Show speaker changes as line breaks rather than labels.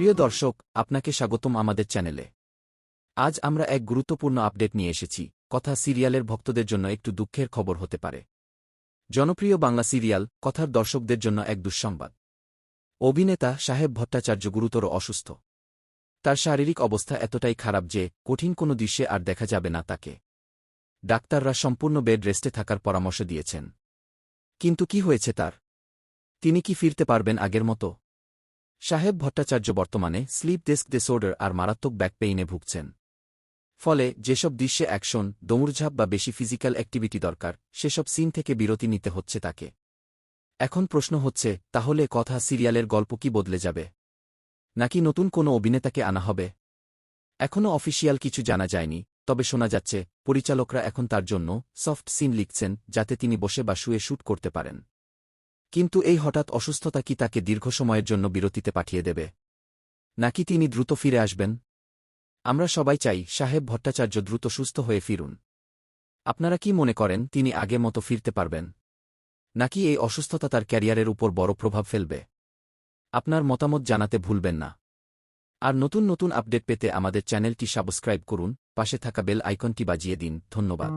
প্রিয় দর্শক, আপনাকে স্বাগতম আমাদের চ্যানেলে। আজ আমরা এক গুরুত্বপূর্ণ আপডেট নিয়ে এসেছি, কথা সিরিয়ালের ভক্তদের জন্য একটু দুঃখের খবর হতে পারে। জনপ্রিয় বাংলা সিরিয়াল, কথার দর্শকদের জন্য এক দুঃসংবাদ। অভিনেতা সাহেব ভট্টাচার্য গুরুতর অসুস্থ। তার শারীরিক অবস্থা এতটাই খারাপ যে, কঠিন কোনো দৃশ্যে আর দেখা যাবে না তাকে। ডাক্তাররা সম্পূর্ণ বেড রেস্টে থাকার পরামর্শ দিয়েছেন। কিন্তু কি হয়েছে তার? তিনি কি ফিরতে পারবেন আগের মতো? সাহেব ভট্টাচার্য বর্তমানে স্লিপ ডেস্ক ডিসঅর্ডার আর মারাত্মক ব্যাক পেইনে ভুগছেন। ফলে যেসব দৃশ্যে অ্যাকশন দৌড়ঝাঁপ বা বেশি ফিজিক্যাল অ্যাক্টিভিটি দরকার, সেসব সিন থেকে বিরতি নিতে হচ্ছে তাকে। এখন প্রশ্ন হচ্ছে, তাহলে কথা সিরিয়ালের গল্প কি বদলে যাবে? নাকি নতুন কোনো অভিনেতাকে আনা হবে? এখনও অফিসিয়াল কিছু জানা যায়নি, তবে শোনা যাচ্ছে, পরিচালকরা এখন তার জন্য সফট সিন লিখছেন, যাতে তিনি বসে বা শুয়ে শ্যুট করতে পারেন। কিন্তু এই হঠাৎ অসুস্থতা কি তাকে দীর্ঘ সময়ের জন্য বিরতিতে পাঠিয়ে দেবে? নাকি তিনি দ্রুত ফিরে আসবেন? আমরা সবাই চাই সাহেব ভট্টাচার্য দ্রুত সুস্থ হয়ে ফিরুন। আপনারা কি মনে করেন তিনি আগে মতো ফিরতে পারবেন? নাকি এই অসুস্থতা তার ক্যারিয়ারের উপর বড় প্রভাব ফেলবে? আপনার মতামত জানাতে ভুলবেন না। আর নতুন নতুন আপডেট পেতে আমাদের চ্যানেলটি সাবস্ক্রাইব করুন, পাশে থাকা বেল আইকনটি বাজিয়ে দিন। ধন্যবাদ।